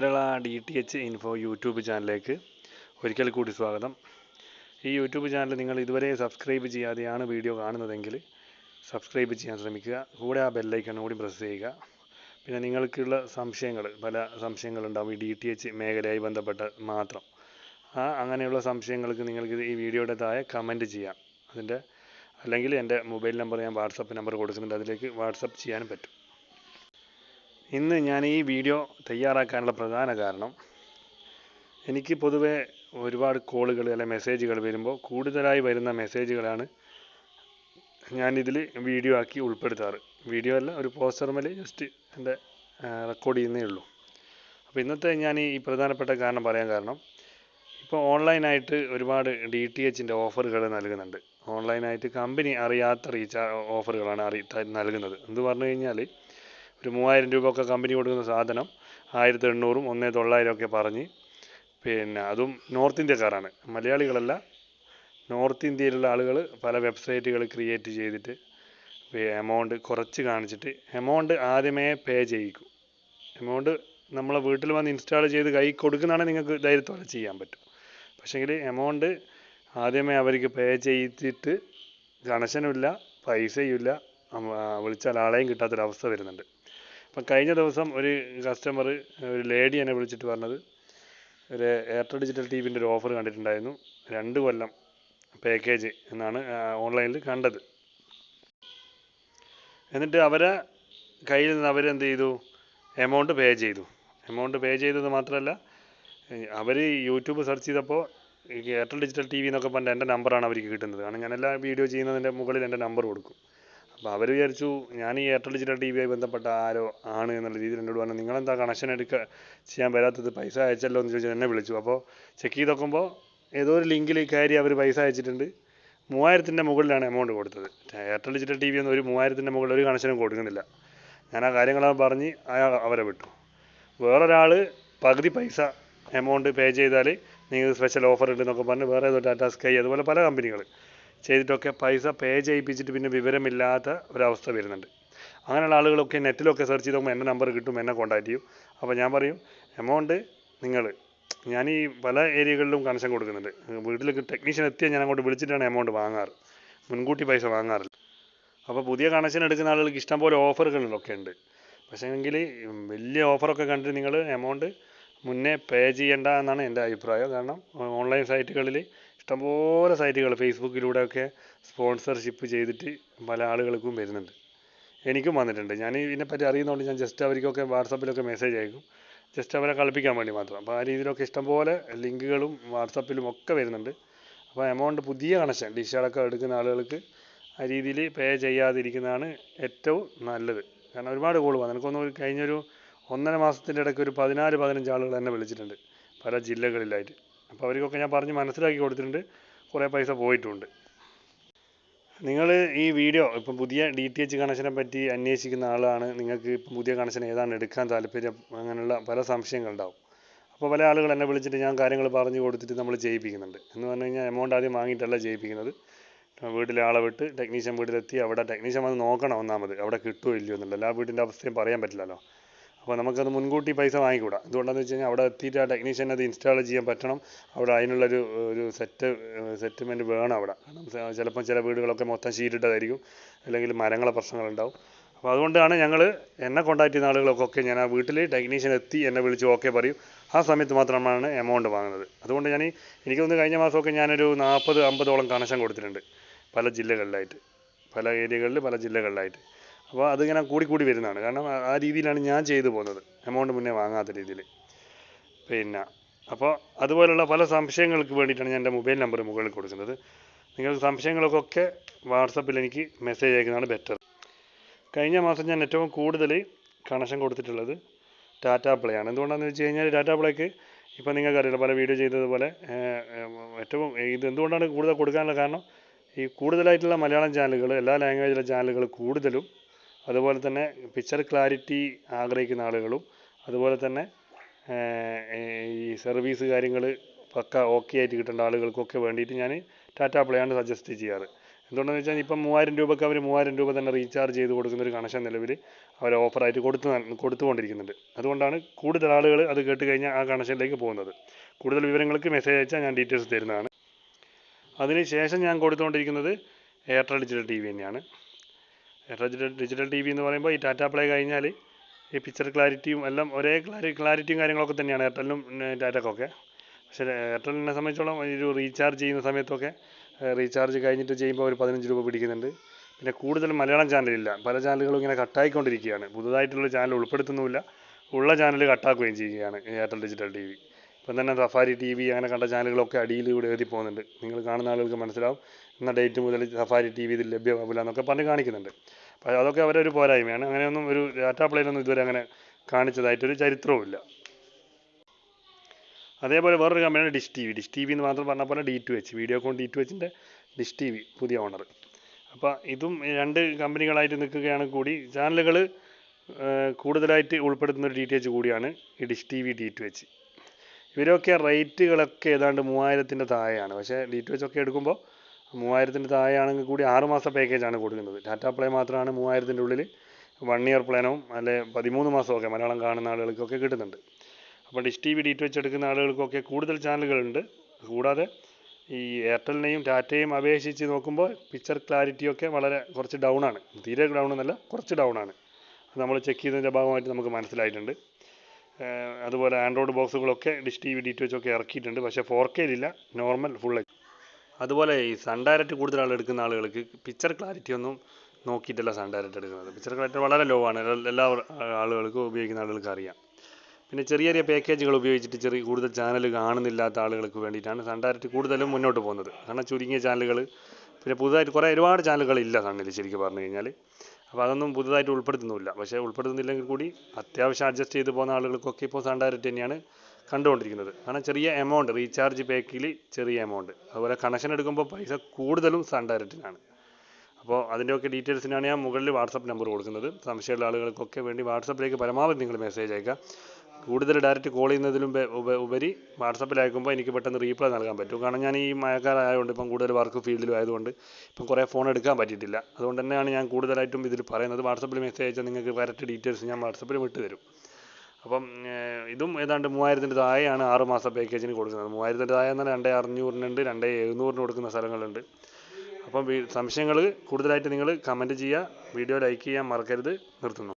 Kerala D T H info YouTube ചാനലിലേക്ക് ഒരിക്കൽ കൂടി സ്വാഗതം. ഈ യൂട്യൂബ് ചാനൽ നിങ്ങൾ ഇതുവരെ സബ്സ്ക്രൈബ് ചെയ്യാതെയാണ് വീഡിയോ കാണുന്നതെങ്കിൽ സബ്സ്ക്രൈബ് ചെയ്യാൻ ശ്രമിക്കുക. കൂടെ ആ ബെല്ലൈക്കൺ കൂടി പ്രസ് ചെയ്യുക. പിന്നെ നിങ്ങൾക്കുള്ള സംശയങ്ങൾ പല സംശയങ്ങളുണ്ടാവും ഈ ഡി ടി എച്ച് മേഖലയായി ബന്ധപ്പെട്ട മാത്രം. ആ അങ്ങനെയുള്ള സംശയങ്ങൾക്ക് നിങ്ങൾക്ക് ഈ വീഡിയോയുടെ താഴെ കമന്റ് ചെയ്യാം. അതിന്റെ അല്ലെങ്കിൽ എന്റെ മൊബൈൽ നമ്പർ ഞാൻ വാട്സപ്പ് നമ്പർ കൊടുക്കുന്നുണ്ട്. അതിലേക്ക് വാട്സപ്പ് ചെയ്യാനും പറ്റും. ഇന്ന് ഞാൻ ഈ വീഡിയോ തയ്യാറാക്കാനുള്ള പ്രധാന കാരണം എനിക്ക് പൊതുവേ ഒരുപാട് കോളുകൾ അല്ലെങ്കിൽ മെസ്സേജുകൾ വരുമ്പോൾ കൂടുതലായി വരുന്ന മെസ്സേജുകളാണ് ഞാനിതിൽ വീഡിയോ ആക്കി ഉൾപ്പെടുത്താറ്. വീഡിയോ അല്ല ഒരു പോസ്റ്റർമേൽ ജസ്റ്റ് എന്റെ റെക്കോർഡ് ചെയ്യുന്നേ ഉള്ളൂ. അപ്പോൾ ഇന്നത്തെ ഞാൻ ഈ പ്രധാനപ്പെട്ട കാരണം പറയാൻ കാരണം ഇപ്പോൾ ഓൺലൈനായിട്ട് ഒരുപാട് ഡി ടി എച്ചിന്റെ ഓഫറുകൾ നൽകുന്നുണ്ട്. ഓൺലൈനായിട്ട് കമ്പനി അറിയാത്ത റീചാർജ് ഓഫറുകളാണ് അറി നൽകുന്നത്. എന്ന് പറഞ്ഞു കഴിഞ്ഞാൽ ഒരു മൂവായിരം രൂപ ഒക്കെ കമ്പനി കൊടുക്കുന്ന സാധനം ആയിരത്തി എണ്ണൂറും ഒന്നേ തൊള്ളായിരം ഒക്കെ പറഞ്ഞ് പിന്നെ അതും നോർത്ത് ഇന്ത്യക്കാരാണ്. മലയാളികളല്ല നോർത്ത് ഇന്ത്യയിലുള്ള ആളുകൾ പല വെബ്സൈറ്റുകൾ ക്രിയേറ്റ് ചെയ്തിട്ട് എമൗണ്ട് കുറച്ച് കാണിച്ചിട്ട് എമൗണ്ട് ആദ്യമേ പേ ചെയ്യിക്കും. എമൗണ്ട് നമ്മളെ വീട്ടിൽ വന്ന് ഇൻസ്റ്റാൾ ചെയ്ത് കൈ കൊടുക്കുന്നതാണെങ്കിൽ നിങ്ങൾക്ക് ധൈര്യത്തോടെ ചെയ്യാൻ പറ്റും. പക്ഷേങ്കിൽ എമൗണ്ട് ആദ്യമേ അവർക്ക് പേ ചെയ്തിട്ട് കണക്ഷനുമില്ല പൈസയുമില്ല വിളിച്ചാൽ ആളെയും കിട്ടാത്തൊരവസ്ഥ വരുന്നുണ്ട്. അപ്പം കഴിഞ്ഞ ദിവസം ഒരു കസ്റ്റമർ ഒരു ലേഡി എന്നെ വിളിച്ചിട്ട് പറഞ്ഞത് ഒരു എയർടെൽ ഡിജിറ്റൽ ടി വിന്റെ ഒരു ഓഫർ കണ്ടിട്ടുണ്ടായിരുന്നു രണ്ട് കൊല്ലം പാക്കേജ് എന്നാണ് ഓൺലൈനിൽ കണ്ടത്. എന്നിട്ട് അവരെ കയ്യിൽ നിന്ന് അവരെന്ത് ചെയ്തു? എമൗണ്ട് പേ ചെയ്തു. എമൗണ്ട് പേ ചെയ്തത് മാത്രമല്ല അവർ യൂട്യൂബ് സെർച്ച് ചെയ്തപ്പോൾ എയർടെൽ ഡിജിറ്റൽ ടി വി എന്നൊക്കെ പറഞ്ഞിട്ട് എന്റെ നമ്പറാണ് അവർക്ക് കിട്ടുന്നത്. കാരണം ഞാൻ എല്ലാ വീഡിയോ ചെയ്യുന്നതിന്റെ മുകളിൽ എന്റെ നമ്പർ കൊടുക്കും. അപ്പോൾ അവർ വിചാരിച്ചു ഞാൻ ഈ എയർടെൽ ഡിജിറ്റൽ ടി വിയായി ബന്ധപ്പെട്ട ആരോ ആണ് എന്നുള്ള രീതിയിൽ എന്നോട് പറഞ്ഞു നിങ്ങളെന്താ കണക്ഷൻ എടുക്കുക ചെയ്യാൻ വരാത്തത് പൈസ അയച്ചല്ലോ? എന്ന് ചോദിച്ചാൽ എന്നെ വിളിച്ചു. അപ്പോൾ ചെക്ക് ചെയ്ത് നോക്കുമ്പോൾ ഏതോ ഒരു ലിങ്കിൽ കയറി അവർ പൈസ അയച്ചിട്ടുണ്ട്. മൂവായിരത്തിന്റെ മുകളിലാണ് എമൗണ്ട് കൊടുത്തത്. എയർടെൽ ഡിജിറ്റൽ ടി വി ഒന്നും ഒരു മൂവായിരത്തിന്റെ മുകളിൽ ഒരു കണക്ഷനും കൊടുക്കുന്നില്ല. ഞാൻ ആ കാര്യങ്ങളൊക്കെ പറഞ്ഞ് അവരെ വിട്ടു. വേറൊരാൾ പകുതി പൈസ എമൗണ്ട് പേ ചെയ്താൽ നിങ്ങൾക്ക് സ്പെഷ്യൽ ഓഫർ ഉണ്ടെന്നൊക്കെ പറഞ്ഞ് വേറെ ഏതോ ടാറ്റാ സ്കൈ അതുപോലെ പല കമ്പനികൾ ചെയ്തിട്ടൊക്കെ പൈസ പേ ചെയ്യിപ്പിച്ചിട്ട് പിന്നെ വിവരമില്ലാത്ത ഒരവസ്ഥ വരുന്നുണ്ട്. അങ്ങനെയുള്ള ആളുകളൊക്കെ നെറ്റിലൊക്കെ സെർച്ച് ചെയ്ത് നോക്കുമ്പോൾ എന്റെ നമ്പർ കിട്ടും എന്നെ കോൺടാക്ട് ചെയ്യും. അപ്പോൾ ഞാൻ പറയും എമൗണ്ട് നിങ്ങൾ ഞാൻ ഈ പല ഏരിയകളിലും കണക്ഷൻ കൊടുക്കുന്നുണ്ട്. വീട്ടിലേക്ക് ടെക്നീഷ്യൻ എത്തിയാൽ ഞാൻ അങ്ങോട്ട് വിളിച്ചിട്ടാണ് എമൗണ്ട് വാങ്ങാറ്. മുൻകൂട്ടി പൈസ വാങ്ങാറില്ല. അപ്പോൾ പുതിയ കണക്ഷൻ എടുക്കുന്ന ആളുകൾക്ക് ഇഷ്ടംപോലെ ഓഫറുകളിലൊക്കെ ഉണ്ട്. പക്ഷേ എങ്കിൽ വലിയ ഓഫറൊക്കെ കണ്ടിട്ട് നിങ്ങൾ എമൗണ്ട് മുന്നേ പേ ചെയ്യേണ്ട എന്നാണ് എന്റെ അഭിപ്രായം. കാരണം ഓൺലൈൻ സൈറ്റുകളിൽ ഇഷ്ടംപോലെ സൈറ്റുകൾ ഫേസ്ബുക്കിലൂടെ ഒക്കെ സ്പോൺസർഷിപ്പ് ചെയ്തിട്ട് പല ആളുകൾക്കും വരുന്നുണ്ട്. എനിക്കും വന്നിട്ടുണ്ട്. ഞാൻ ഇതിനെപ്പറ്റി അറിയുന്നതുകൊണ്ട് ഞാൻ ജസ്റ്റ് അവർക്കൊക്കെ വാട്സപ്പിലൊക്കെ മെസ്സേജ് അയക്കും. ജസ്റ്റ് അവരെ കളിപ്പിക്കാൻ വേണ്ടി മാത്രം. അപ്പോൾ ആ രീതിയിലൊക്കെ ഇഷ്ടംപോലെ ലിങ്കുകളും വാട്സപ്പിലും ഒക്കെ വരുന്നുണ്ട്. അപ്പോൾ എമൗണ്ട് പുതിയ കണക്ഷൻ ഡിഷ് എടുക്കുന്ന ആളുകൾക്ക് ആ രീതിയിൽ പേ ചെയ്യാതിരിക്കുന്നതാണ് ഏറ്റവും നല്ലത്. കാരണം ഒരുപാട് കോൾ വന്നു. എനിക്കൊന്ന് കഴിഞ്ഞൊരു ഒന്നര മാസത്തിന്റെ ഇടയ്ക്ക് ഒരു പതിനാല് പതിനഞ്ച് ആളുകൾ എന്നെ വിളിച്ചിട്ടുണ്ട്. പല ജില്ലകളിലായിട്ട്. അപ്പോൾ അവർക്കൊക്കെ ഞാൻ പറഞ്ഞ് മനസ്സിലാക്കി കൊടുത്തിട്ടുണ്ട്. കുറേ പൈസ പോയിട്ടുണ്ട്. നിങ്ങൾ ഈ വീഡിയോ ഇപ്പം പുതിയ ഡി ടി എച്ച് കണക്ഷനെ പറ്റി അന്വേഷിക്കുന്ന ആളാണ്. നിങ്ങൾക്ക് ഇപ്പം പുതിയ കണക്ഷൻ ഏതാണ് എടുക്കാൻ താല്പര്യം? അങ്ങനെയുള്ള പല സംശയങ്ങളുണ്ടാവും അപ്പോൾ പല ആളുകൾ എന്നെ വിളിച്ചിട്ട് ഞാൻ കാര്യങ്ങൾ പറഞ്ഞു കൊടുത്തിട്ട് നമ്മൾ ചെയ്യിപ്പിക്കുന്നുണ്ട്. എന്ന് പറഞ്ഞു കഴിഞ്ഞാൽ എമൗണ്ട് ആദ്യം വാങ്ങിയിട്ടല്ല ചെയ്യിപ്പിക്കുന്നത്. വീട്ടിലെ ആളെ വിട്ട് ടെക്നീഷ്യൻ വീട്ടിലെത്തി. അവിടെ ടെക്നീഷ്യൻ വന്ന് നോക്കണം ഒന്നാമത്. അവിടെ കിട്ടുമോ ഇല്ലയോ എന്നുള്ളത്. എല്ലാ വീടിന്റെ അവസ്ഥയും പറയാൻ പറ്റില്ലല്ലോ. അപ്പോൾ നമുക്കത് മുൻകൂട്ടി പൈസ വാങ്ങിക്കൂടാ. എന്തുകൊണ്ടാണെന്ന് വെച്ച് കഴിഞ്ഞാൽ അവിടെ എത്തിയിട്ട് ആ ടെക്നീഷ്യൻ അത് ഇൻസ്റ്റാൾ ചെയ്യാൻ പറ്റണം. അവിടെ അതിനുള്ളൊരു ഒരു സെറ്റ് സെറ്റിൽമെന്റ് വേണം അവിടെ. കാരണം ചില വീടുകളൊക്കെ മൊത്തം ഷീറ്റിട്ടതായിരിക്കും അല്ലെങ്കിൽ മരങ്ങളെ പ്രശ്നങ്ങളുണ്ടാവും. അപ്പോൾ അതുകൊണ്ടാണ് ഞങ്ങൾ എന്നെ കോൺടാക്ട് ചെയ്യുന്ന ആളുകൾക്കൊക്കെ ഞാൻ ആ വീട്ടിൽ ടെക്നീഷ്യൻ എത്തി എന്നെ വിളിച്ച് ഓക്കെ പറയും. ആ സമയത്ത് മാത്രമാണ് എമൗണ്ട് വാങ്ങുന്നത്. അതുകൊണ്ട് ഞാൻ എനിക്ക് തോന്നുന്നു കഴിഞ്ഞ മാസമൊക്കെ ഞാനൊരു നാൽപ്പത് അമ്പതോളം കണക്ഷൻ കൊടുത്തിട്ടുണ്ട്. പല ജില്ലകളിലായിട്ട്. പല ഏരിയകളിൽ പല ജില്ലകളിലായിട്ട്. അപ്പോൾ അതിങ്ങനെ കൂടി കൂടി വരുന്നതാണ്. കാരണം ആ രീതിയിലാണ് ഞാൻ ചെയ്തു പോകുന്നത്. എമൗണ്ട് മുന്നേ വാങ്ങാത്ത രീതിയിൽ. പിന്നെ അപ്പോൾ അതുപോലുള്ള പല സംശയങ്ങൾക്ക് വേണ്ടിയിട്ടാണ് ഞാൻ എന്റെ മൊബൈൽ നമ്പർ മുകളിൽ കൊടുക്കുന്നത്. നിങ്ങൾക്ക് സംശയങ്ങൾക്കൊക്കെ വാട്സപ്പിൽ എനിക്ക് മെസ്സേജ് അയക്കുന്നതാണ് ബെറ്റർ. കഴിഞ്ഞ മാസം ഞാൻ ഏറ്റവും കൂടുതൽ കണക്ഷൻ കൊടുത്തിട്ടുള്ളത് ടാറ്റാ പ്ലേ ആണ്. എന്തുകൊണ്ടാണെന്ന് വെച്ച് കഴിഞ്ഞാൽ ടാറ്റ പ്ലേക്ക് ഇപ്പോൾ നിങ്ങൾക്കറിയില്ല പല വീഡിയോ ചെയ്തതുപോലെ ഏറ്റവും ഇത് എന്തുകൊണ്ടാണ് കൂടുതൽ കൊടുക്കാനുള്ള കാരണം ഈ കൂടുതലായിട്ടുള്ള മലയാളം ചാനലുകൾ എല്ലാ ലാംഗ്വേജിലെ ചാനലുകൾ കൂടുതലും അതുപോലെ തന്നെ പിക്ചർ ക്ലാരിറ്റി ആഗ്രഹിക്കുന്ന ആളുകളും അതുപോലെ തന്നെ ഈ സർവീസ് കാര്യങ്ങൾ പക്ക ഓക്കെ ആയിട്ട് കിട്ടേണ്ട ആളുകൾക്കൊക്കെ വേണ്ടിയിട്ട് ഞാൻ ടാറ്റ പ്ലേ ആണ് സജസ്റ്റ് ചെയ്യാറ്. എന്തുകൊണ്ടെന്ന് വെച്ചാൽ ഇപ്പം മൂവായിരം രൂപയ്ക്ക് അവർ മൂവായിരം രൂപ തന്നെ റീചാർജ് ചെയ്ത് കൊടുക്കുന്ന ഒരു കണക്ഷൻ നിലവിൽ അവർ ഓഫറായിട്ട് കൊടുത്ത് കൊടുത്തുകൊണ്ടിരിക്കുന്നുണ്ട്. അതുകൊണ്ടാണ് കൂടുതൽ ആളുകൾ അത് കേട്ട് കഴിഞ്ഞാൽ ആ കണക്ഷനിലേക്ക് പോകുന്നത്. കൂടുതൽ വിവരങ്ങൾക്ക് മെസ്സേജ് അയച്ചാൽ ഞാൻ ഡീറ്റെയിൽസ് തരുന്നതാണ്. അതിന് ശേഷം ഞാൻ കൊടുത്തുകൊണ്ടിരിക്കുന്നത് എയർടെൽ ഡിജിറ്റൽ ടി വി തന്നെയാണ് ഡിജിറ്റൽ ഡിജിറ്റൽ ടി വി എന്ന് പറയുമ്പോൾ ഈ ടാറ്റ പ്ലേ കഴിഞ്ഞാൽ ഈ പിക്ചർ ക്ലാരിറ്റിയും എല്ലാം ഒരേ ക്ലാരി ക്ലാരിറ്റിയും കാര്യങ്ങളൊക്കെ തന്നെയാണ് എയർടെലിനും ടാറ്റക്കൊക്കെ പക്ഷേ എയർടെലിനെ സംബന്ധിച്ചോളം ഒരു റീചാർജ് ചെയ്യുന്ന സമയത്തൊക്കെ റീചാർജ് കഴിഞ്ഞിട്ട് ചെയ്യുമ്പോൾ ഒരു പതിനഞ്ച് രൂപ പിടിക്കുന്നുണ്ട്. പിന്നെ കൂടുതൽ മലയാളം ചാനലില്ല. പല ചാനലുകളും ഇങ്ങനെ കട്ടായിക്കൊണ്ടിരിക്കുകയാണ്. പുതുതായിട്ടുള്ള ചാനൽ ഉൾപ്പെടുത്തുന്നുമില്ല. ഉള്ള ചാനൽ കട്ടാക്കുകയും ചെയ്യുകയാണ് എയർടെൽ ഡിജിറ്റൽ ടി വി ഇപ്പം തന്നെ സഫാരി ടി വി അങ്ങനെ കണ്ട ചാനലുകളൊക്കെ അടിയിലൂടെ എഴുതി പോകുന്നുണ്ട്. നിങ്ങൾ കാണുന്ന ആളുകൾക്ക് മനസ്സിലാവും ഇന്ന ഡേറ്റ് മുതൽ സഫാരി ടി വി ഇതിൽ ലഭ്യമാവില്ല എന്നൊക്കെ പറഞ്ഞ് കാണിക്കുന്നുണ്ട്. അപ്പോൾ അതൊക്കെ അവരുടെ ഒരു പോരായ്മയാണ്. അങ്ങനെയൊന്നും ഒരു ഡാറ്റാ പ്ലെയിനൊന്നും ഇതുവരെ അങ്ങനെ കാണിച്ചതായിട്ടൊരു ചരിത്രവുമില്ല അതേപോലെ വേറൊരു കമ്പനിയാണ് Dish T V Dish T V എന്ന് മാത്രം പറഞ്ഞ പോലെ D to H Videocon D to എച്ചിന്റെ Dish T V പുതിയ ഓണർ അപ്പോൾ ഇതും രണ്ട് കമ്പനികളായിട്ട് നിൽക്കുകയാണ് കൂടി. ചാനലുകൾ കൂടുതലായിട്ട് ഉൾപ്പെടുത്തുന്ന ഒരു ഡി ടി എച്ച് കൂടിയാണ് ഈ Dish T V D to H ഇവരൊക്കെ റേറ്റുകളൊക്കെ ഏതാണ്ട് മൂവായിരത്തിന്റെ താഴെയാണ്. പക്ഷേ ഡി എച്ച് ഒക്കെ എടുക്കുമ്പോൾ മൂവായിരത്തിന്റെ താഴെയാണെങ്കിൽ കൂടി ആറ് മാസം പാക്കേജാണ് കൊടുക്കുന്നത്. ടാറ്റ പ്ലേ മാത്രമാണ് മൂവായിരത്തിന്റെ ഉള്ളിൽ വൺ ഇയർ പ്ലാനും അല്ലെ പതിമൂന്ന് മാസമൊക്കെ മലയാളം കാണുന്ന ആളുകൾക്കൊക്കെ കിട്ടുന്നുണ്ട്. അപ്പോൾ dish T V D T H എടുക്കുന്ന ആളുകൾക്കൊക്കെ കൂടുതൽ ചാനലുകളുണ്ട്. കൂടാതെ ഈ എയർടെലിനെയും ടാറ്റയും അപേക്ഷിച്ച് നോക്കുമ്പോൾ പിക്ചർ ക്ലാരിറ്റിയൊക്കെ വളരെ കുറച്ച് ഡൗൺ ആണ്. തീരെ ഡൗൺ എന്നല്ല കുറച്ച് ഡൗൺ ആണ്. നമ്മൾ ചെക്ക് ചെയ്തതിന്റെ ഭാഗമായിട്ട് നമുക്ക് മനസ്സിലായിട്ടുണ്ട്. അതുപോലെ Android ബോക്സുകളൊക്കെ dish T V D T H ഒക്കെ ഇറക്കിയിട്ടുണ്ട്. പക്ഷേ ഫോർ കെയിലില്ല നോർമൽ ഫുൾ എച്ച് അതുപോലെ ഈ സൺ ഡയറക്റ്റ് കൂടുതൽ ആൾ എടുക്കുന്ന ആളുകൾക്ക് പിക്ചർ ക്ലാരിറ്റി ഒന്നും നോക്കിയിട്ടല്ല സൺ ഡയറക്റ്റ് എടുക്കുന്നത്. പിക്ചർ ക്ലാരിറ്റി വളരെ ലോ ആണ്. എല്ലാ- ആളുകൾക്കും ഉപയോഗിക്കുന്ന ആളുകൾക്ക് അറിയാം. പിന്നെ ചെറിയ ചെറിയ പാക്കേജുകൾ ഉപയോഗിച്ചിട്ട് ചെറിയ കൂടുതൽ ചാനൽ കാണുന്നില്ലാത്ത ആളുകൾക്ക് വേണ്ടിയിട്ടാണ് സൺ ഡയറക്റ്റ് കൂടുതലും മുന്നോട്ട് പോകുന്നത്. കാരണം ചുരുങ്ങിയ ചാനലുകൾ പിന്നെ പുതുതായിട്ട് കുറേ ഒരുപാട് ചാനലുകൾ ഇല്ല സണ്ണിൽ ശരിക്കും പറഞ്ഞു കഴിഞ്ഞാൽ അപ്പോൾ അതൊന്നും പുതുതായിട്ട് ഉൾപ്പെടുത്തുന്നുമില്ല പക്ഷേ ഉൾപ്പെടുത്തുന്നില്ലെങ്കിൽ കൂടി അത്യാവശ്യം അഡ്ജസ്റ്റ് ചെയ്ത് പോകുന്ന ആളുകൾക്കൊക്കെ ഇപ്പോൾ സൺ ഡയറക്റ്റ് തന്നെയാണ് കണ്ടുകൊണ്ടിരിക്കുന്നത്. കാരണം ചെറിയ എമൗണ്ട് റീചാർജ് പാക്കിൽ ചെറിയ എമൗണ്ട് അതുപോലെ കണക്ഷൻ എടുക്കുമ്പോൾ പൈസ കൂടുതലും സൺ ഡയറക്റ്റിനാണ് അപ്പോൾ അതിന്റെയൊക്കെ ഡീറ്റെയിൽസിനാണ് ഞാൻ മുകളിൽ വാട്സപ്പ് നമ്പർ കൊടുക്കുന്നത്. സംശയമുള്ള ആളുകൾക്കൊക്കെ വേണ്ടി വാട്സപ്പിലേക്ക് പരമാവധി നിങ്ങൾ മെസ്സേജ് അയക്കുക. കൂടുതൽ ഡയറക്റ്റ് കോൾ ചെയ്യുന്നതിലും ഉപ- ഉപ- ഉപരി വാട്സപ്പിൽ അയക്കുമ്പോൾ എനിക്ക് പെട്ടെന്ന് റീപ്ലൈ നൽകാൻ പറ്റും. കാരണം ഞാൻ ഈ മഴക്കാലമായതുകൊണ്ട് ഇപ്പം കൂടുതൽ വർക്ക് ഫീൽഡിലും ആയതുകൊണ്ട് ഇപ്പം കുറേ ഫോൺ എടുക്കാൻ പറ്റിയിട്ടില്ല. അതുകൊണ്ട് തന്നെയാണ് ഞാൻ കൂടുതലായിട്ടും ഇതിൽ പറയുന്നത്. വാട്സപ്പിൽ മെസ്സേജ് അയച്ചാൽ നിങ്ങൾക്ക് കറക്റ്റ് ഡീറ്റെയിൽസ് ഞാൻ വാട്സപ്പിൽ വിട്ട് തരും. അപ്പം ഇതും ഏതാണ്ട് മൂവായിരത്തിന്റെ താഴെയാണ് ആറ് മാസം പാക്കേജിന് കൊടുക്കുന്നത്. മൂവായിരത്തിന്റെ താഴെ എന്നാൽ രണ്ടേ അറുന്നൂറിനുണ്ട് രണ്ടേ എഴുന്നൂറിന് കൊടുക്കുന്ന സ്ഥലങ്ങളുണ്ട്. അപ്പം സംശയങ്ങൾ കൂടുതലായിട്ട് നിങ്ങൾ കമന്റ് ചെയ്യുക വീഡിയോ ലൈക്ക് ചെയ്യാൻ മറക്കരുത്. നിർത്തുന്നു.